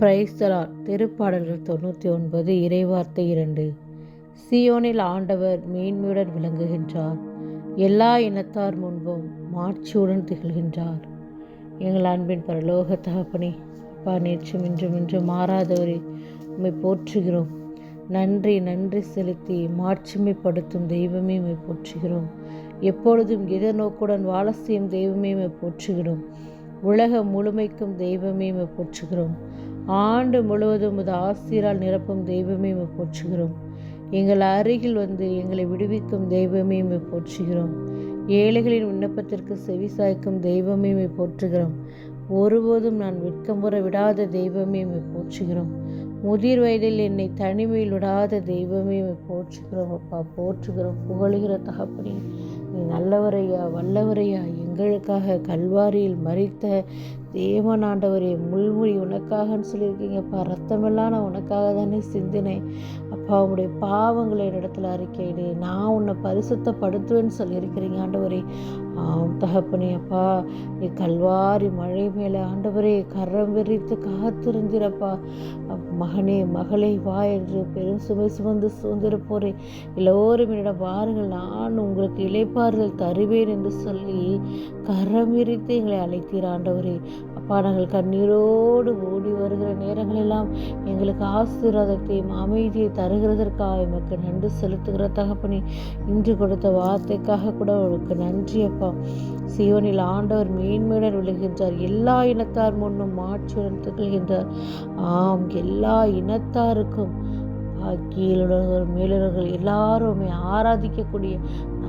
பிரைஸ்தலார் திருப்பாடல்கள் தொண்ணூற்றி ஒன்பது இறைவார்த்தை இரண்டு. சியோனில் ஆண்டவர் மேன்மையுடன் விளங்குகின்றார். எல்லா இனத்தார் முன்பும் மாட்சியுடன் திகழ்கின்றார். எங்கள் அன்பின் பரலோக தகப்பனே அப்பா நேற்றும் இன்றும் இன்று மாறாதவரே உம்மை போற்றுகிறோம். நன்றி நன்றி செலுத்தி மாட்சிமைப்படுத்தும் தெய்வமே உம்மை போற்றுகிறோம். எப்பொழுதும் எதிர்நோக்குடன் வாழ செய்யும் தெய்வமே உம்மை போற்றுகிறோம். உலகம் முழுமைக்கும் தெய்வமே போற்றுகிறோம். ஆண்டு முழுவதும் உமது ஆசிரால் நிரப்பும் தெய்வமே போற்றுகிறோம். எங்கள் அருகில் வந்து எங்களை விடுவிக்கும் தெய்வமே உம்மை போற்றுகிறோம். ஏழைகளின் விண்ணப்பத்திற்கு செவி சாய்க்கும் தெய்வமே போற்றுகிறோம். ஒருபோதும் நான் விற்கம்புற விடாத தெய்வமே உம்மை போற்றுகிறோம். முதிர் வயதில் என்னை தனிமையில் விடாத தெய்வமே போற்றுகிறோம். அப்பா போற்றுகிறோம். புகழுகிற தகப்பனே நீ நல்லவரையா வல்லவரையா எங்களுக்காக கல்வாரியில் மறித்த தேவன் ஆண்டவரே முள்மொழி உனக்காகன்னு சொல்லியிருக்கீங்கப்பா ரத்தமெல்லாம் நான் உனக்காக தானே சிந்தினேன். அப்பா உங்களுடைய பாவங்களை இடத்துல அறிக்கையிடு. நான் உன்னை பரிசுத்தப்படுத்துவேன்னு சொல்லியிருக்கிறீங்க ஆண்டவரே. ஆம் தகப்பனே அப்பா நீ கல்வாரி மழை மேலே ஆண்டவரே கரம் விரித்து காத்திருந்திரப்பா. மகனே மகளே வா என்று பெரும் சுமை சுமந்து சுதந்திரப்போரே எல்லோரும் என்னிடம் வாருங்கள். நான் உங்களுக்கு இழைப்பாறுதல் தருவேன் என்று சொல்லி கரம் விரித்து எங்களை அழைத்தீர் ஆண்டவரே. அப்பா நாங்கள் கண்ணீரோடு ஓடி வருகிற நேரங்களெல்லாம் எங்களுக்கு ஆசீர்வாதத்தையும் அமைதியை தருகிறதற்காக எமக்கு நன்றி செலுத்துகிற தகப்பனி. இன்று கொடுத்த வார்த்தைக்காக கூட உங்களுக்கு நன்றி அப்பா. சிவனில் ஆண்டவர் மேன்மையுடன் விழுகின்றார். எல்லா இனத்தார் முன்னும் மாற்றுடன் திகழ்கின்றார். ஆம் எல்லா இனத்தாருக்கும் கீழுள்ளவர்கள் மேலுள்ளவர்கள் எல்லாருமே ஆராதிக்கக்கூடிய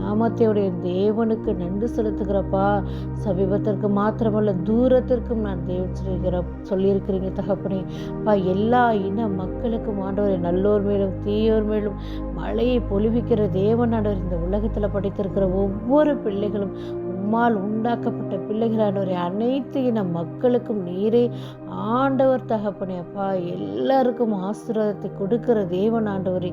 நாமத்தையுடைய தேவனுக்கு நன்றி செலுத்துகிறப்பா. சமீபத்திற்கு மாத்திரமல்ல தூரத்திற்கும் நான் தேவன் சொல்லுகிற சொல்லியிருக்கிறீங்க தகப்பனே. அப்பா எல்லா இன மக்களுக்கும் ஆண்டவரை நல்லோர் மேலும் தீயோர் மேலும் மழையை பொழிவிக்கிற தேவனாண்டவர் இந்த உலகத்தில் படித்திருக்கிற ஒவ்வொரு பிள்ளைகளும் உம்மால் உண்டாக்கப்பட்ட பிள்ளைகளானவரை அனைத்து இன மக்களுக்கும் நீரே. ஆண்டவர் தகப்பனே அப்பா எல்லாருக்கும் ஆசீர்வாதத்தை கொடுக்கிற தேவன் ஆண்டவரே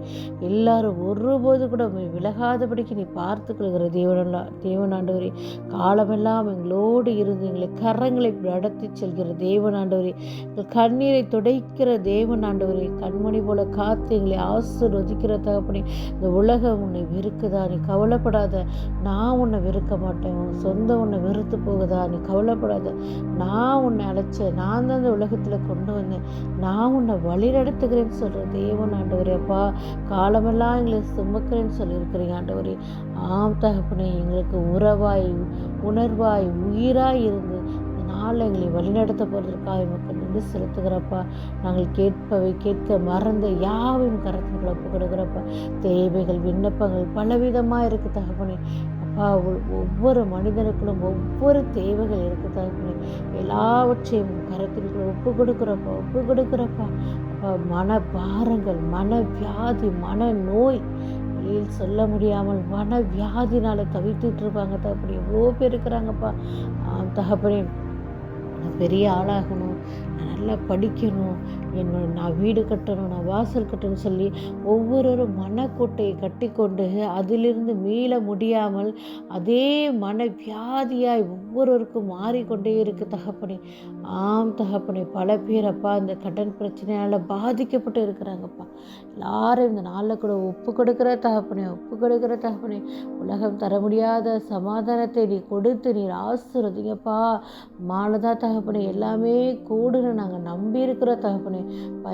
எல்லாரும் ஒருபோது கூட விலகாதபடிக்கு நீ பார்த்து கொள்கிற தேவனல்லா தேவன் ஆண்டவரே. காலமெல்லாம் எங்களோடு இருந்து எங்களை கரங்களை நடத்தி செல்கிற தேவன் ஆண்டவரே. எங்கள் கண்ணீரை துடைக்கிற தேவன் ஆண்டவரே. கண்மணி போல காத்து எங்களை ஆசிர்வதிக்கிற தகப்பனே இந்த உலகம் உன்னை வெறுக்குதா? நீ கவலைப்படாத. நான் உன்னை வெறுக்க மாட்டேன். உன் சொந்த உன்னை வெறுத்து போகுதா? நீ கவலைப்படாத. நான் உன்னை அழைச்சேன். நான் தான் இந்த உலகத்தில் கொண்டு வந்தேன். நான் உன்னை வழி நடத்துகிறேன்னு சொல்கிற தேவன் ஆண்டவர். அப்பா. காலமெல்லாம் எங்களை சுமக்கிறேன்னு சொல்லியிருக்கிறீங்க ஆண்டவரே. ஆம் தகப்பனே எங்களுக்கு உறவாய் உணர்வாய் உயிராய் இருந்து நாளில் எங்களை வழிநடத்த போகிறதுக்காக மக்கள் நன்றி செலுத்துகிறப்பா. நாங்கள் கேட்பவை கேட்க மறந்த யாவையும் கரத்துக்களை ஒப்பு கொடுக்குறப்பா தேவைகள் விண்ணப்பங்கள் பலவிதமாக இருக்குது தகப்பனே. ஒவ்வொரு மனிதனுக்குள்ளும் ஒவ்வொரு தேவைகள் இருக்குது தகப்பனே எல்லாவற்றையும் கருத்தில் ஒப்பு கொடுக்குறப்பா ஒப்பு கொடுக்குறப்பா. மன பாரங்கள் மன வியாதி மன நோய் வெளியில் சொல்ல முடியாமல் மன வியாதினால தவித்துட்டு இருப்பாங்க தகப்பனே எவ்வளோ பேர் இருக்கிறாங்கப்பா. தகப்பனே நான் பெரிய ஆளாகணும் நான் நல்லா படிக்கணும் என்னோட நான் வீடு கட்டணும் நான் வாசல் கட்டணும் சொல்லி ஒவ்வொரு மனக்கோட்டையை கட்டிக்கொண்டு அதிலிருந்து மீள முடியாமல் அதே மன வியாதியாய் ஒவ்வொருவருக்கும் மாறிக்கொண்டே இருக்கு தகப்பனே. ஆம் தகப்பனே பல பேர் அப்பா இந்த கடன் பிரச்சனையால் பாதிக்கப்பட்டு இருக்கிறாங்கப்பா. எல்லாரும் இந்த நாளில் கூட ஒப்பு கொடுக்குற தகப்பனே ஒப்பு கொடுக்குற தகப்பனே உலகம் தர முடியாத சமாதானத்தை நீ கொடுத்து நீர் ஆசுறதுங்கப்பா மாலதா தகப்பனே எல்லாமே கூடுன்னு நாங்கள் நம்பி இருக்கிற தகப்பனே.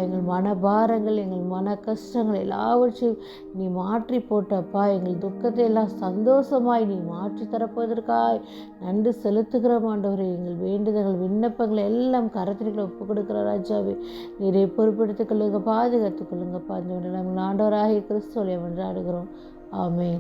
எங்கள் மனபாரங்கள் எங்கள் மன கஷ்டங்கள் எல்லாவற்றையும் நீ மாற்றி போட்டப்பா எங்கள் துக்கத்தை எல்லாம் சந்தோஷமாய் நீ மாற்றி தரப்போவதற்காய் நன்றி செலுத்துகிற ஆண்டவரே. எங்கள் வேண்டுதல்கள் விண்ணப்பங்களை எல்லாம் கரத்திற்குள்ள ஒப்பு கொடுக்குற ராஜாவே நீரை பொறுப்படுத்திக் கொள்ளுங்க பாதுகாத்துக் கொள்ளுங்கப்பா நாங்கள் ஆண்டவராகிய கிறிஸ்துவலை வென்றாடுகிறோம் ஆமே